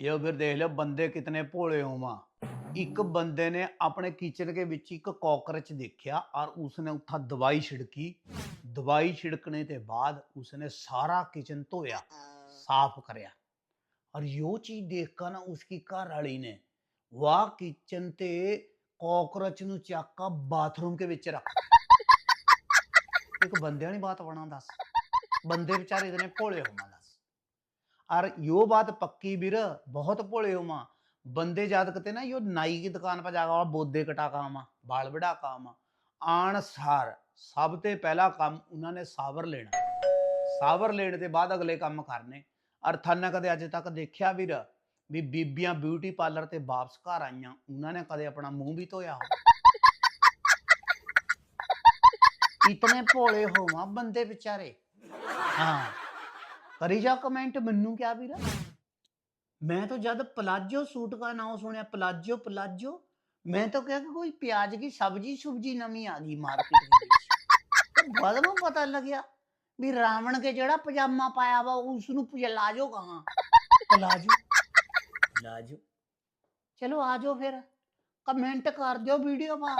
ਇਹ ਫਿਰ ਦੇਖ ਲਿਓ ਬੰਦੇ ਕਿਤਨੇ ਭੋਲੇ ਹੋਵਾਂ। ਇੱਕ ਬੰਦੇ ਨੇ ਆਪਣੇ ਕਿਚਨ ਦੇ ਵਿੱਚ ਇੱਕ ਕਾਕਰੋਚ ਦੇਖਿਆ ਔਰ ਉਸਨੇ ਉੱਥਾ ਦਵਾਈ ਛਿੜਕੀ। ਦਵਾਈ ਛਿੜਕਣੇ ਦੇ ਬਾਅਦ ਉਸਨੇ ਸਾਰਾ ਕਿਚਨ ਧੋਇਆ, ਸਾਫ਼ ਕਰਿਆ। ਔਰ ਇਹ ਚੀਜ਼ ਦੇਖ ਕੇ ਨਾ ਉਸਕੀ ਘਰ ਵਾਲੀ ਨੇ ਵਾਹ ਕਿਚਨ ਤੇ ਕਾਕਰੋਚ ਨੂੰ ਚੱਕ ਬਾਥਰੂਮ ਦੇ ਵਿੱਚ ਰੱਖ ਇੱਕ ਬੰਦਿਆਂ ਨਹੀਂ ਬਾਤ ਬਣਾ ਦੱਸ। ਬੰਦੇ ਵਿਚਾਰੇ ਇਤਨੇ ਭੋਲੇ ਹੋਵਾਂ ਦੱਸ ਔਰ यो बात पक्की ਵੀਰ ਬਹੁਤ ਭੋਲੇ ਹੋਵਾਂ ਬੰਦੇ ਜਦ ਕਤੇ ਨਾ यो ਨਾਈ ਦੀ ਦੁਕਾਨ ਪਰ ਜਾਗਾ ਬੋਦੇ ਕਟਾ ਕੇ ਆਵਾਂ ਵਾਲ ਵੜਾ ਕੇ ਆਵਾਂ ਆਣ ਸਾਰ ਸਭ ਤੋਂ ਪਹਿਲਾ ਕੰਮ ਉਹਨਾਂ ਨੇ ਸਾਵਰ ਲੈਣਾ ਸਾਵਰ ਲੈਣ ਦੇ ਬਾਅਦ ਅਗਲੇ ਕੰਮ ਕਰਨੇ ਔਰ ਥਾਨਾ ਕਦੇ ਅੱਜ ਤੱਕ ਦੇਖਿਆ ਵੀਰ ਵੀ ਬੀਬੀਆਂ ਬਿਊਟੀ ਪਾਰਲਰ ਤੇ ਵਾਪਸ ਘਰ ਆਈਆਂ ਉਹਨਾਂ ਨੇ ਕਦੇ ਆਪਣਾ ਮੂੰਹ ਵੀ ਧੋਇਆ ਹੋ ਇਤਨੇ ਭੋਲੇ ਹੋਵਾਂ ਬੰਦੇ ਵਿਚਾਰੇ ਹਾਂ ਕਰੀ ਜਾ ਕਮੈਂਟ ਮੈਨੂੰ ਕਿਆ ਵੀਰ। ਮੈਂ ਤਾਂ ਜਦ ਪਲਾਜੋ ਸੂਟ ਦਾ ਨਾਮ ਸੁਣਿਆ ਪਲਾਜੋ ਪਲਾਜੋ ਮੈਂ ਤਾਂ ਕਿਹਾ ਕਿ ਕੋਈ ਪਿਆਜ਼ ਦੀ ਸਬਜੀ ਸੁਬਜੀ ਨਵੀਂ ਆ ਗਈ ਮਾਰਕੀਟ ਵਿੱਚ। ਤੇ ਬਾਅਦ ਨੂੰ ਪਤਾ ਲੱਗਿਆ ਵੀ ਰਾਵਣ ਕੇ ਜਿਹੜਾ ਪਜਾਮਾ ਪਾਇਆ ਵਾ ਉਸ ਨੂੰ ਪਲਾਜੋ ਕਹਾਂ? ਪਲਾਜੋ। ਪਲਾਜੋ ਚਲੋ ਆ ਜਾਓ ਫਿਰ। ਕਮੈਂਟ ਕਰ ਦਿਓ ਵੀਡੀਓ ਪਾ